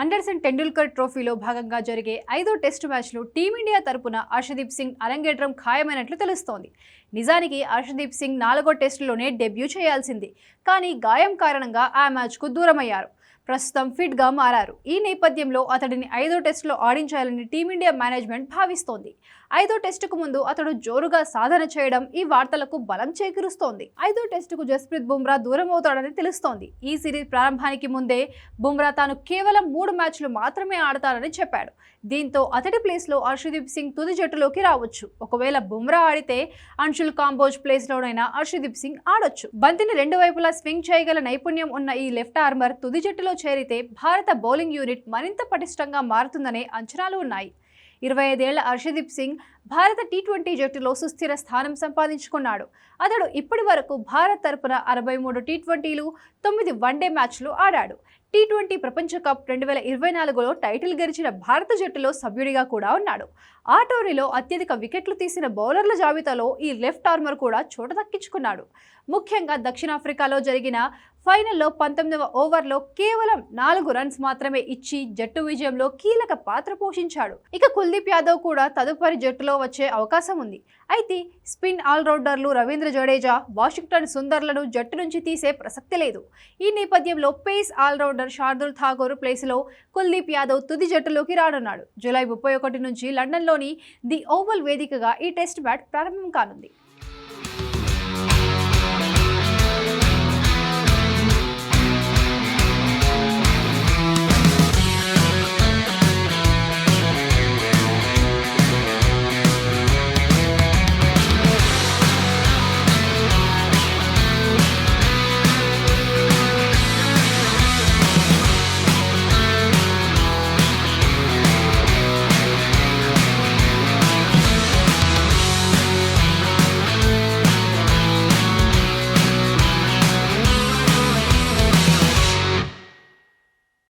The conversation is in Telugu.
అండర్సన్ టెండూల్కర్ ట్రోఫీలో భాగంగా జరిగే ఐదో టెస్టు మ్యాచ్లో టీమిండియా తరపున హర్షదీప్ సింగ్ అరంగేట్రం ఖాయమైనట్లు తెలుస్తోంది. నిజానికి హర్షదీప్ సింగ్ నాలుగో టెస్టులోనే డెబ్యూ చేయాల్సింది. కానీ గాయం కారణంగా ఆ మ్యాచ్కు దూరమయ్యారు. ప్రస్తుతం ఫిట్గా మారారు. ఈ నేపథ్యంలో అతడిని ఐదో టెస్టులో ఆడించాలని టీమిండియా మేనేజ్మెంట్ భావిస్తోంది. ఐదో టెస్టుకు ముందు అతడు జోరుగా సాధన చేయడం ఈ వార్తలకు బలం చేకూరుస్తోంది. ఐదో టెస్టుకు జస్ప్రీత్ బుమ్రా దూరం అవుతాడని తెలుస్తోంది. ఈ సిరీస్ ప్రారంభానికి ముందే బుమ్రా తాను కేవలం మూడు మ్యాచ్లు మాత్రమే ఆడతానని చెప్పాడు. దీంతో అతడి ప్లేస్లో హర్షదీప్ సింగ్ తుది జట్టులోకి రావచ్చు. ఒకవేళ బుమ్రా ఆడితే అంశుల్ కాంబోజ్ ప్లేస్లోనైనా అర్షదీప్ సింగ్ ఆడొచ్చు. బంతిని రెండు వైపులా స్వింగ్ చేయగల నైపుణ్యం ఉన్న ఈ లెఫ్ట్ ఆర్మర్ తుది జట్టులో చేరితే భారత బౌలింగ్ యూనిట్ మరింత పటిష్టంగా మారుతుందనే అంచనాలు ఉన్నాయి. ఇరవై ఐదేళ్ళ హర్షదీప్ సింగ్ భారత టీ ట్వంటీ జట్టులో సుస్థిర స్థానం సంపాదించుకున్నాడు. అతడు ఇప్పటి వరకు భారత్ తరపున అరవై మూడు టీ ట్వంటీలు తొమ్మిది వన్డే మ్యాచ్లు ఆడాడు. టీ ట్వంటీ ప్రపంచ కప్ రెండు వేల ఇరవై నాలుగులో టైటిల్ గెలిచిన భారత జట్టులో సభ్యుడిగా కూడా ఉన్నాడు. ఆ టోర్నీలో అత్యధిక వికెట్లు తీసిన బౌలర్ల జాబితాలో ఈ లెఫ్ట్ ఆర్మర్ కూడా చోట దక్కించుకున్నాడు. ముఖ్యంగా దక్షిణాఫ్రికాలో జరిగిన ఫైనల్లో పంతొమ్మిదవ ఓవర్లో కేవలం నాలుగు రన్స్ మాత్రమే ఇచ్చి జట్టు విజయంలో కీలక పాత్ర పోషించాడు. ఇక కుల్దీప్ యాదవ్ కూడా తదుపరి జట్టులో వచ్చే అవకాశం ఉంది. అయితే స్పిన్ ఆల్రౌండర్లు రవీంద్ర జడేజా వాషింగ్టన్ సుందర్లను జట్టు నుంచి తీసే ప్రసక్తి లేదు. ఈ నేపథ్యంలో పేస్ ఆల్రౌండర్ శార్దుల్ ఠాగూర్ ప్లేస్లో కుల్దీప్ యాదవ్ తుది జట్టులోకి రానున్నాడు. జూలై ముప్పై ఒకటి నుంచి లండన్లోని ది ఓవల్ వేదికగా ఈ టెస్ట్ బ్యాట్ ప్రారంభం కానుంది.